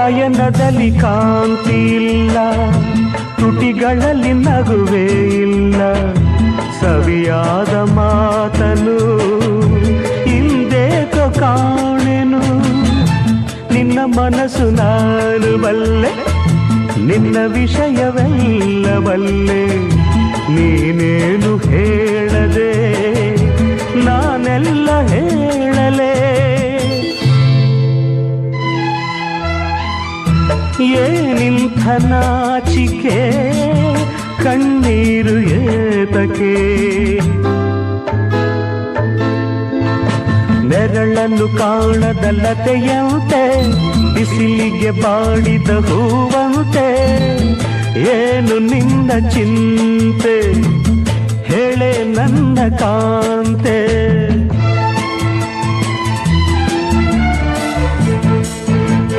ನಯನದಲ್ಲಿ ಕಾಂತಿ ಇಲ್ಲ ತುಟಿಗಳಲ್ಲಿ ನಗುವೇ ಇಲ್ಲ. ಸವಿಯಾದ ಮಾತನು ಹಿಂದೇಕೋ ಕಾಣೆನು. ನಿನ್ನ ಮನಸ್ಸು ನಾನು ಬಲ್ಲೆ, ನಿನ್ನ ವಿಷಯವೆಲ್ಲ ಬಲ್ಲೆ. ಏನಿಂಥ ನಾಚಿಕೆ, ಕಣ್ಣೀರು ಏತಕೆ. ನೆರಳನ್ನು ಕಾಣದಲ್ಲತೆಯಂತೆ ಬಿಸಿಲಿಗೆ ಬಾಡಿದ ಹೂವಂತೆ. ಏನು ನಿನ್ನ ಚಿಂತೆ, ಹೇಳೆ ನನ್ನ ಕಾಂತೆ.